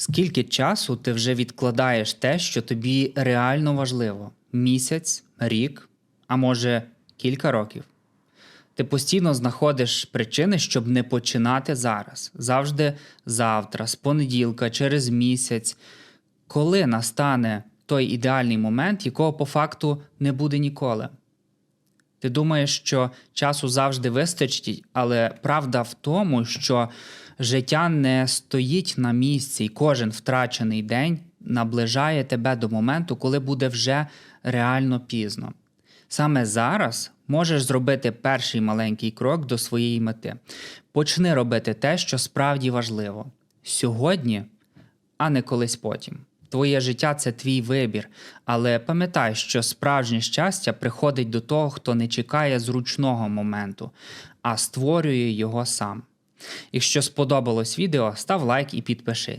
Скільки часу ти вже відкладаєш те, що тобі реально важливо? Місяць, рік, а може кілька років? Ти постійно знаходиш причини, щоб не починати зараз. Завжди завтра, з понеділка, через місяць. Коли настане той ідеальний момент, якого по факту не буде ніколи? Ти думаєш, що часу завжди вистачить, але правда в тому, що життя не стоїть на місці, і кожен втрачений день наближає тебе до моменту, коли буде вже реально пізно. Саме зараз можеш зробити перший маленький крок до своєї мети. Почни робити те, що справді важливо сьогодні, а не колись потім. Твоє життя це твій вибір, але пам'ятай, що справжнє щастя приходить до того, хто не чекає зручного моменту, а створює його сам. Якщо сподобалось відео, став лайк і підпишись.